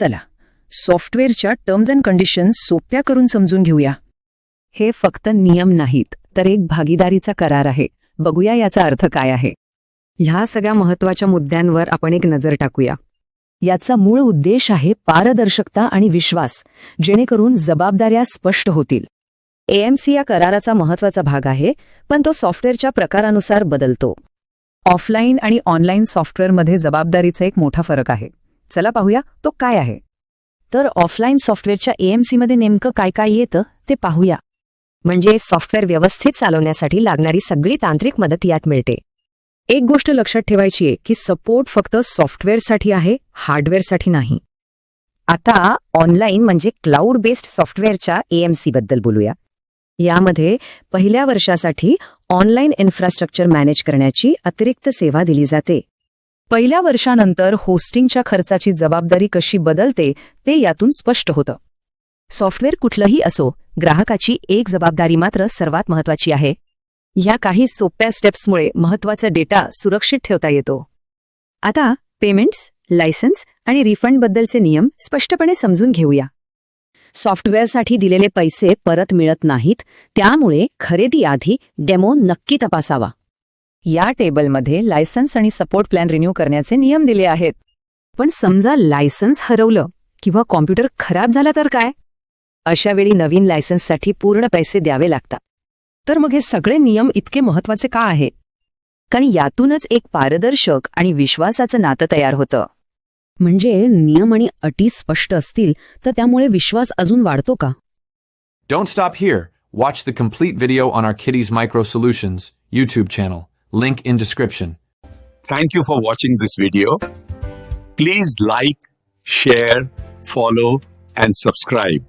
चला. सॉफ्टवेअरच्या terms and conditions सोप्या करून समजून घेऊया. हे फक्त नियम नाहीत तर एक भागीदारीचा करार आहे. बघूया याचा अर्थ काय आहे. ह्या सगळ्या महत्त्वाच्या मुद्द्यांवर आपण एक नजर टाकूया. याचा मूळ उद्देश आहे पारदर्शकता आणि विश्वास जेणेकरून जबाबदाऱ्या स्पष्ट होतील. एएमसी या कराराचा महत्त्वाचा भाग आहे पण तो सॉफ्टवेअरच्या प्रकारानुसार बदलतो. ऑफलाईन आणि ऑनलाईन सॉफ्टवेअरमध्ये जबाबदारीचा एक मोठा फरक आहे. चला पाहूया तो काय आहे. तर ऑफलाईन सॉफ्टवेअरच्या एएमसीमध्ये नेमकं काय काय येतं ते पाहूया. म्हणजे सॉफ्टवेअर व्यवस्थित चालवण्यासाठी लागणारी सगळी तांत्रिक मदत यात मिळते. एक गोष्ट लक्षात ठेवायची आहे की सपोर्ट फक्त सॉफ्टवेअरसाठी आहे हार्डवेअरसाठी नाही. आता ऑनलाईन म्हणजे क्लाउड बेस्ड सॉफ्टवेअरच्या एएमसी बद्दल बोलूया. यामध्ये पहिल्या वर्षासाठी ऑनलाईन इन्फ्रास्ट्रक्चर मॅनेज करण्याची अतिरिक्त सेवा दिली जाते. पहिल्या वर्षानंतर होस्टिंगच्या खर्चाची जबाबदारी कशी बदलते ते यातून स्पष्ट होतं. सॉफ्टवेअर कुठलंही असो ग्राहकाची एक जबाबदारी मात्र सर्वात महत्वाची आहे. ह्या काही सोप्या स्टेप्समुळे महत्त्वाचा डेटा सुरक्षित ठेवता येतो. आता पेमेंट्स लायसन्स आणि रिफंडबद्दलचे नियम स्पष्टपणे समजून घेऊया. सॉफ्टवेअरसाठी दिलेले पैसे परत मिळत नाहीत त्यामुळे खरेदीआधी डेमो नक्की तपासावा. या टेबलमध्ये लायसन्स आणि सपोर्ट प्लॅन रिन्यू करण्याचे नियम दिले आहेत. पण समजा लायसन्स हरवलं किंवा कॉम्प्युटर खराब झाला तर काय? अशा वेळी नवीन लायसन्ससाठी पूर्ण पैसे द्यावे लागतात. तर मग हे सगळे नियम इतके महत्त्वाचे का आहे? कारण यातूनच एक पारदर्शक आणि विश्वासाचं नातं तयार होतं. म्हणजे नियम आणि अटी स्पष्ट असतील तर त्यामुळे विश्वास अजून वाढतो का? Don't stop here. Watch the complete video on our Kitty's Micro Solutions YouTube channel. Link in description. Thank you for watching this video. Please like, share, follow, and subscribe.